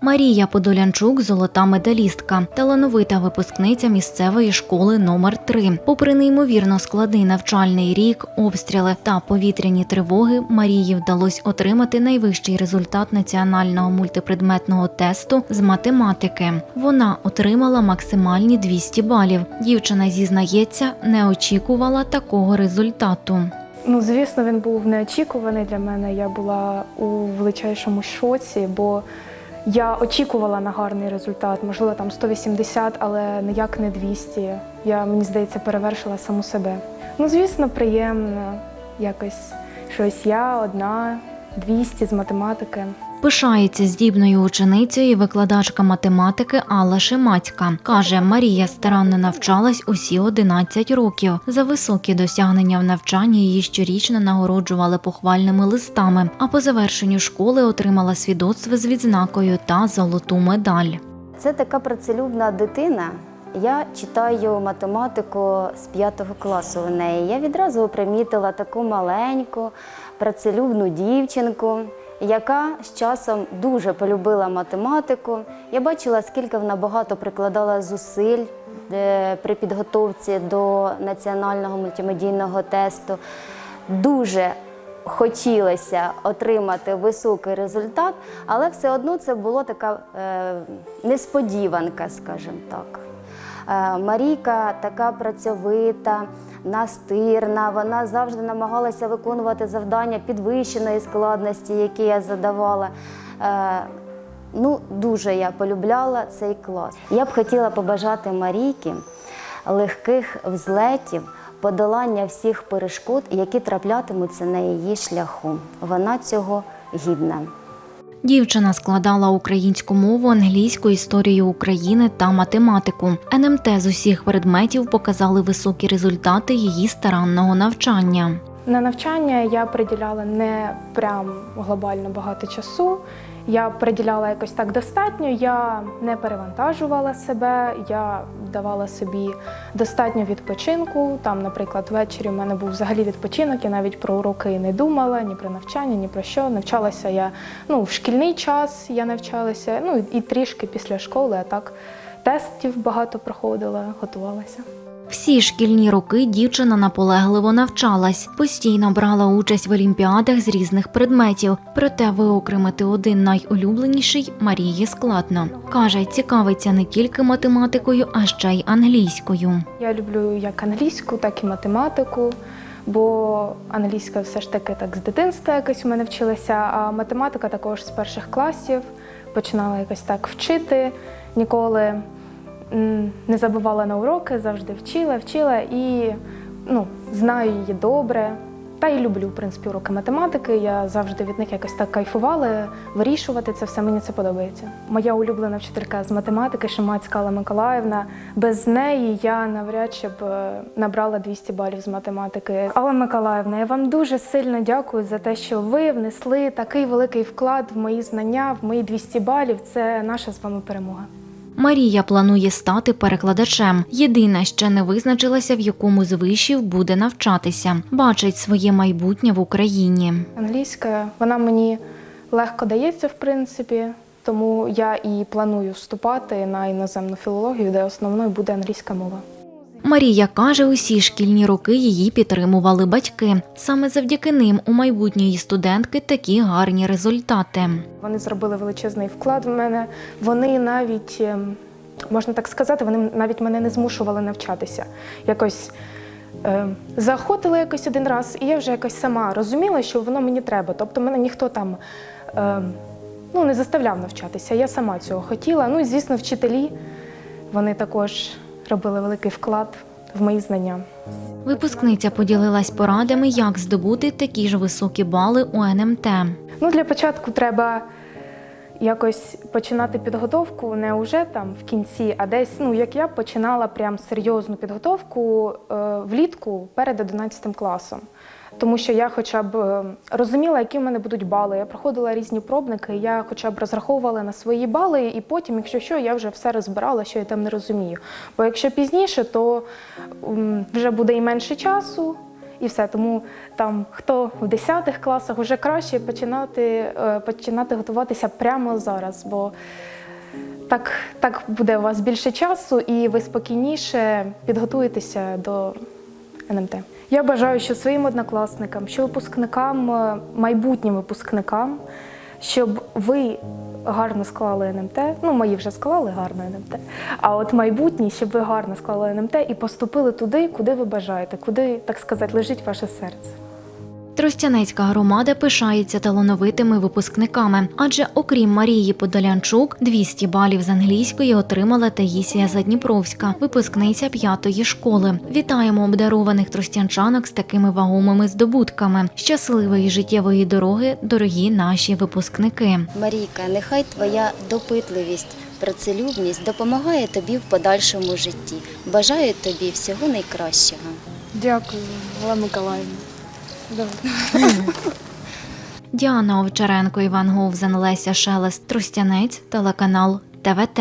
Марія Подолянчук золота медалістка, талановита випускниця місцевої школи номер 3 Попри неймовірно складний навчальний рік, обстріли та повітряні тривоги, Марії вдалося отримати найвищий результат національного мультипредметного тесту з математики. Вона отримала максимальні 200 балів. Дівчина зізнається, не очікувала такого результату. Ну, звісно, він був неочікуваний для мене. Я була у величайшому шоці, бо я очікувала на гарний результат, можливо, там 180, але ніяк не 200. Я, мені здається, перевершила саму себе. Ну, звісно, приємно якось щось я одна, 200 з математики. Пишається здібною ученицею і викладачка математики Алла Шимацька. Каже, Марія старанно навчалась усі 11 років. За високі досягнення в навчанні її щорічно нагороджували похвальними листами, а по завершенню школи отримала свідоцтво з відзнакою та золоту медаль. Це така працелюбна дитина. Я читаю математику з п'ятого класу в неї. Я відразу примітила таку маленьку, працелюбну дівчинку, яка з часом дуже полюбила математику. Я бачила, скільки вона багато прикладала зусиль е, при підготовці до національного мультимедійного тесту. Дуже хотілося отримати високий результат, але все одно це була така е, несподіванка, скажімо так. Е, Марійка така працьовита, настирна. Вона завжди намагалася виконувати завдання підвищеної складності, які я задавала. Е, Ну, дуже я полюбляла цей клас. Я б хотіла побажати Марійки легких взлетів, подолання всіх перешкод, які траплятимуться на її шляху. Вона цього гідна. Дівчина складала українську мову, англійську, історію України та математику. НМТ з усіх предметів показали високі результати її старанного навчання. На навчання я приділяла не прям глобально багато часу. Я приділяла якось так достатньо. Я не перевантажувала себе, я давала собі достатньо відпочинку. Там, наприклад, ввечері в мене був взагалі відпочинок. Я навіть про уроки не думала, ні про навчання, ні про що. Навчалася я ну, в шкільний час я навчалася, ну і трішки після школи, а так тестів багато проходила, готувалася. Всі шкільні роки дівчина наполегливо навчалась, постійно брала участь в олімпіадах з різних предметів. Проте виокремити один найулюбленіший Марії складно. Каже, цікавиться не тільки математикою, а ще й англійською. Я люблю як англійську, так і математику, бо англійська все ж таки так з дитинства якось у мене вчилася, а математика також з перших класів починала якось так вчити. Ніколи не забувала на уроки, завжди вчила, вчила і ну, знаю її добре. Та й люблю, в принципі, уроки математики. Я завжди від них якось так кайфувала, вирішувати це все, мені це подобається. Моя улюблена вчителька з математики Шимацька Алла Миколаївна. Без неї я навряд чи б е, набрала 200 балів з математики. Алла Миколаївна, я вам дуже сильно дякую за те, що ви внесли такий великий вклад в мої знання, в мої 200 балів. Це наша з вами перемога. Марія планує стати перекладачем. Єдине, ще не визначилася, в якому з вишів буде навчатися. Бачить своє майбутнє в Україні. Англійська вона мені легко дається, в принципі, тому я і планую вступати на іноземну філологію, де основною буде англійська мова. Марія каже, усі шкільні роки її підтримували батьки. Саме завдяки ним у майбутньої студентки такі гарні результати. Вони зробили величезний вклад в мене. Вони навіть, ем, можна так сказати, вони навіть мене не змушували навчатися. Якось е, заохотили якось один раз, і я вже якось сама розуміла, що воно мені треба. Тобто мене ніхто там е, ну, не заставляв навчатися. Я сама цього хотіла. Ну і звісно, вчителі вони також робили великий вклад в мої знання. Випускниця поділилась порадами, як здобути такі ж високі бали у НМТ. Ну, для початку треба якось починати підготовку не уже там в кінці, а десь, ну як я починала прям серйозну підготовку е, влітку перед 11 класом. Тому що я хоча б е, розуміла, які в мене будуть бали. Я проходила різні пробники, я хоча б розраховувала на свої бали, і потім, якщо що, я вже все розбирала, що я там не розумію. Бо якщо пізніше, то вже буде і менше часу, і все. Тому там хто в 10 класах вже краще починати, е, починати готуватися прямо зараз, бо так, так буде у вас більше часу, і ви спокійніше підготуєтеся до НМТ. Я бажаю, що своїм однокласникам, що випускникам, е, майбутнім випускникам, щоб ви гарно склали НМТ. Ну, мої вже склали гарно НМТ. А от майбутні, щоб ви гарно склали НМТ і поступили туди, куди ви бажаєте, куди, так сказати, лежить ваше серце. Тростянецька громада пишається талановитими випускниками, адже окрім Марії Подолянчук, 200 балів з англійської отримала Таїсія Задніпровська, випускниця п'ятої школи. Вітаємо обдарованих тростянчанок з такими вагомими здобутками. Щасливої життєвої дороги, дорогі наші випускники. Марійка, нехай твоя допитливість, працелюбність допомагає тобі в подальшому житті. Бажаю тобі всього найкращого. Дякую, Олена Миколаївна. Діана Овчаренко, Іван Говзан, Леся Шелест, Трустянець, телеканал ТВТ.